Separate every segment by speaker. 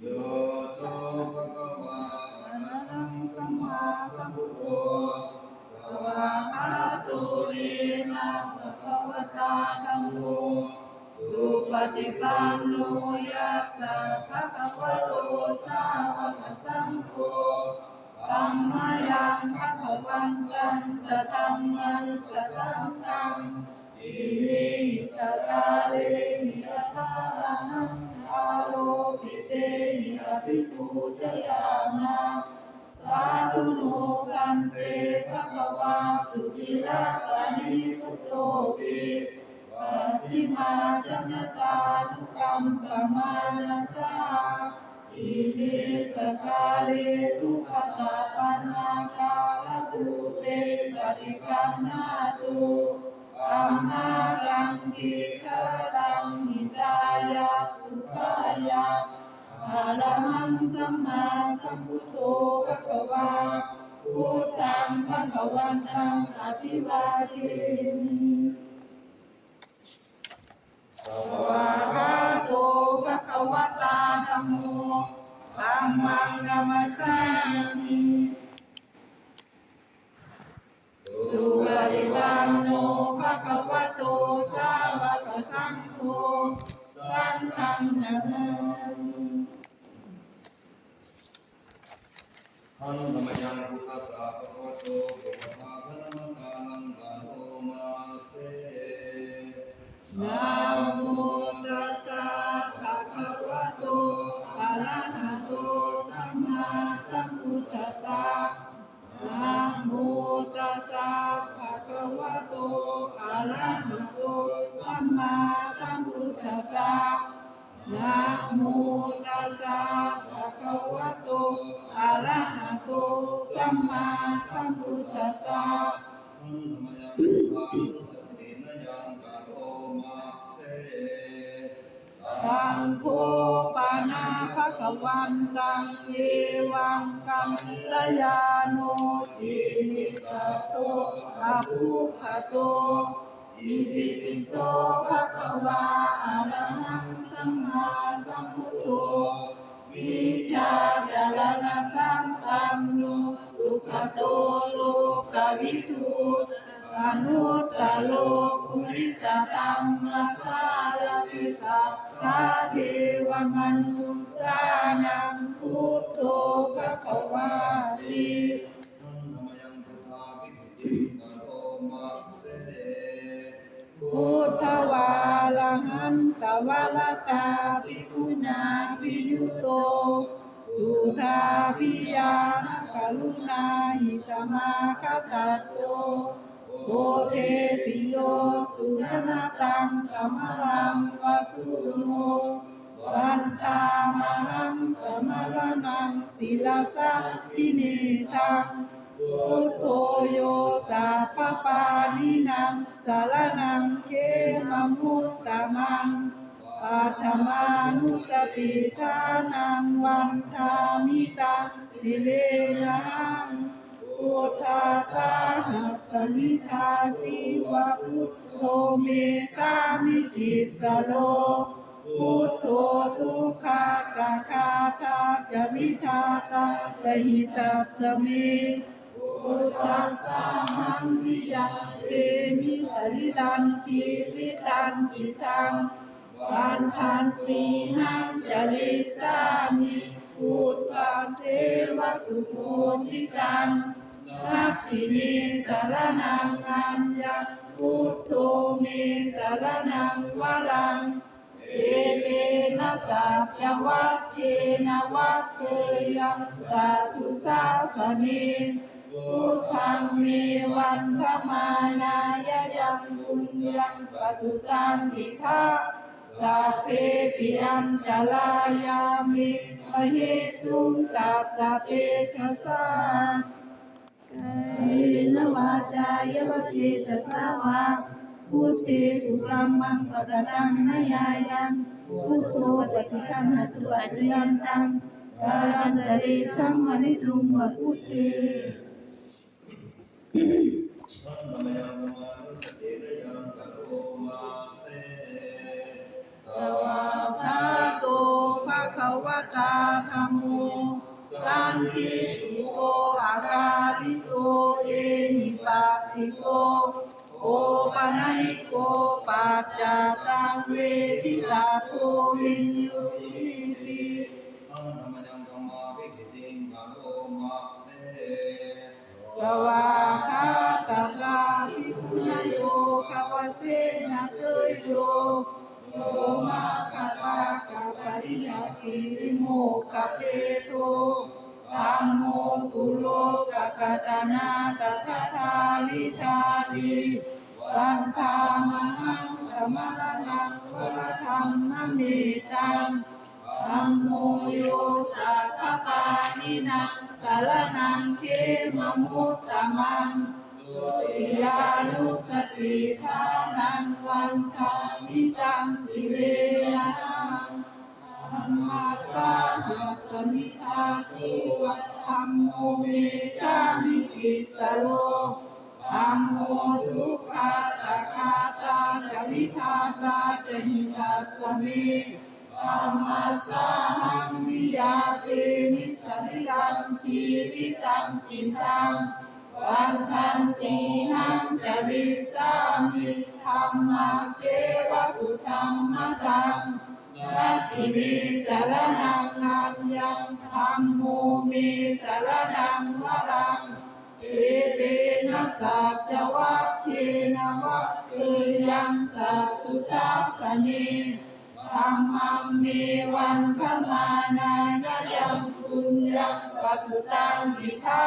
Speaker 1: โยโสภะคะวะอะระหังสัมมาสัมพุทโธสวากขาโตเยนะภะคะวะตาธัมโม
Speaker 2: สุปฏิปันโนยัสสะภะคะวะโตสาวกสังโฆธัมมายังภะคะวันตังสะธัมมังสะสังฆัง อิมิสการะหิยะทาหังอาโรปิเตหิอภิปูชยามะสาธุโนกันเตภะคะวาสุจิระปะริพุโตปิปัจิมาชนตาทุกัมปมานัสสาอิติสการะทุกขตาปันนาคาลตุเตปฏิคันนาตุ อัมมากังกิคารตังหิตายาสุขายาอะระหังสัมมาสัมพุทโธภะคะวาพุทธังภะคะวันตังอภิวาเทมิ
Speaker 1: ส
Speaker 2: ส
Speaker 1: วาวา
Speaker 2: ก
Speaker 1: ขา
Speaker 2: ขาโตภะคะวะตาธัมโมธัมมังนัมสสามิ สังฆั
Speaker 1: วันตังเอ
Speaker 2: วังกัมลยาโนตินิสโตอะภูคโตอิติปิโสภะคะวาอะระหังสัมมาสัมพุทโธวิชาจารณะสัมปันโนสุขโตโล กวิทูอนุตตโลกุริสธ รรมสารติสัพพะเทวมนุสานังพุทโธภะคะวา
Speaker 1: ยังพุทธาวิสุทธิกาโตมาเส
Speaker 2: พุทธวาลังหัวรตาภิกขุนาภิยุโตสุธาภิยานกรุณาหิสมาคตัตโตโอเทสิโยสุชนะตังกัมรังวสุโนวันทามหังตมรนังศิลาสัจฉิเนตังพุทโธโยสัพปานินางสารนังเขมมุตตะมัง ปัทมานุสติทานังวันทามิตังสิเลนังพุทธาสาหัสมิทาสิวะพุทโธเมสามิจิสโลพุทโธทุกขาสังฆาทาจะวิทาตาจะหิตัสสเมพุทธัสสะหังวิยาเตมิสริลันชีวิตันจิตัง วันทันติหังจริสามิพุทธาเสวะสุโธติกังทักษิณีสารนังอัญญาพุทโธเมสารนังวรังเอเตนะสัจวัชเชนวัตเตยังสัตุสาสเนพุทธังเมวันธรรมานายยังปุญญังปสุตังอิทา สัพเพปิอันจลายามิมเหสุงตัสสะเตชะสากายนวาจายวเจตสาวาพุทธิตุกัมมังปะกตังนายายังพุทโธปฏิคันหตุอาจยันตังจารันตะเรสังวริตุงวะพุทธิ
Speaker 1: สวัสาโตภะคะวะตาธรมโมสังคีโออาคา
Speaker 2: ลิโตเอหิปัสสิโกโอ
Speaker 1: ปะนาหิโกปัจจตังเวทิตาโกวินยุติ
Speaker 2: สวัากาตาลาทิพุนโยคาวเสนาเสยโย โยมาคาปาคาปริยาติวิโมกขเปโตธัมโมปุโรกกตนาตถาทาลิชาลิวันธามหังธรรมรณังวรธรรมเมตังธัมโมโยสัพพปานินังสารนังเขมมุตตมัง ตุติยานุสติทานังวันทามิตังสิเวนะธรรมัสสะหัสสมิทาสิวัตธัมโมเมสามิกิสโลธัมโมทุกขาสัคคาตาจวิทาตาจหิตัสมิธรรมสาหังวิยาเทนิสริรังชีวิตังจินตัง วันทันติหังจริสามิธรรมเสวะสุธรรมตังนัตถิมิสารนังนันยังธรรมโมมิสารนังวรังเอเตนะสัจวัชเชนะวัตเทยังสัตุสาสเนธรรมังเมวันพมานายยังปุญญังปัสสุตังอิทา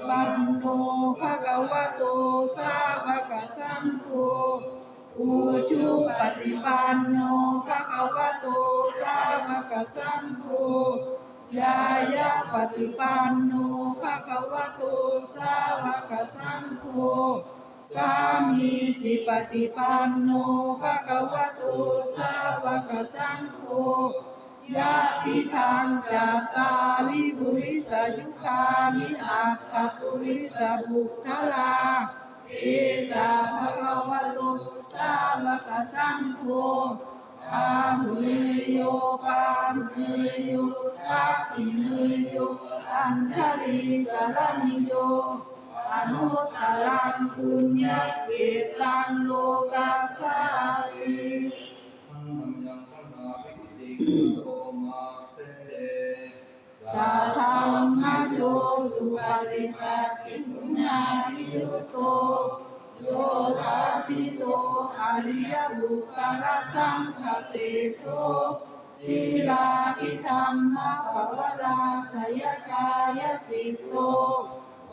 Speaker 2: ปฏิปันโนภะคะวะโตสาวกสังโฆอุชุปฏิปันโนภะคะวะโตสาวกสังโฆยายาปฏิปันโนภะคะวะโตสาวกสังโฆสามีจิปฏิปันโนภะคะวะโตสาวกสังโฆ ยะติทางจัตตาริบุริสยุคานิอัตถปุริสบุคลาเทสาภะคะวะโตสาวกสังโฆอาหุเนโยปาหุเนโยทักขิเนโยอัญชลีกรณิโยอนุตตรังคุญญเกตังโลกัสสาลิ ปฏิปัตติกุณาภิยุโตโยธาภิโตอริยบุคลสังคเสโตศีลาทิธรรมะภวราสยกายจิตโต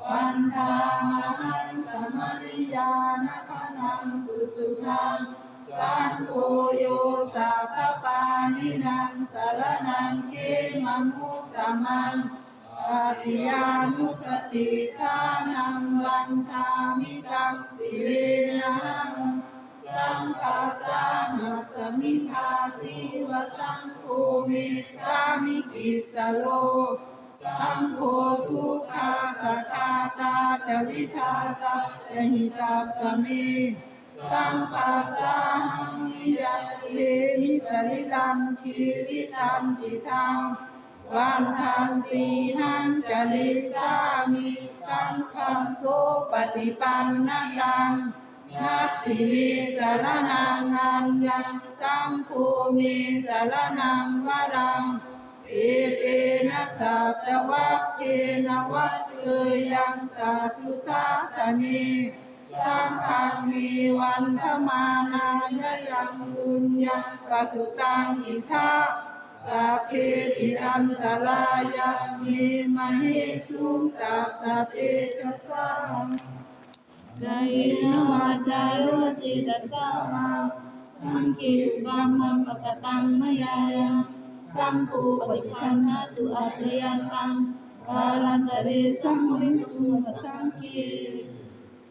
Speaker 2: วันธามหันตมริยานคนังสุสุทังสังโฆโยสัพปานินังสารนังเขมมุตตมัง อติยานุสติทานังวันทามิตังสิเวนังสังฆาสาหัสมิทาสิวสังโฆเมสามิกิสโลสังโฆทุกขาสัคาตาจวิทาตาจหิตาสมิสังฆาสาหังวิยาเยมิสริลังชีวิตังจิตัง วันทันตีหังจริสามิสังฆังโสปฏิปันนะตังนัตถิมิสารนังนันยังสังโฆมิสารนังวรังเอเตนะสัจวัชเชนะวัตเตยังสัตุสาสเนสังฆังมีวันธมานายยังบุญยังปสุตังอิทัส สัพเพปิอันตรายามีมหิสุตัสสะเตชะสัง
Speaker 3: กายนวาจายวจิตสามาสังคิปบัมมังปะกตังมยายังสังคูปฏิปันหาตุอัจจยันตังกาลันตะเรสัมริตุมสังคี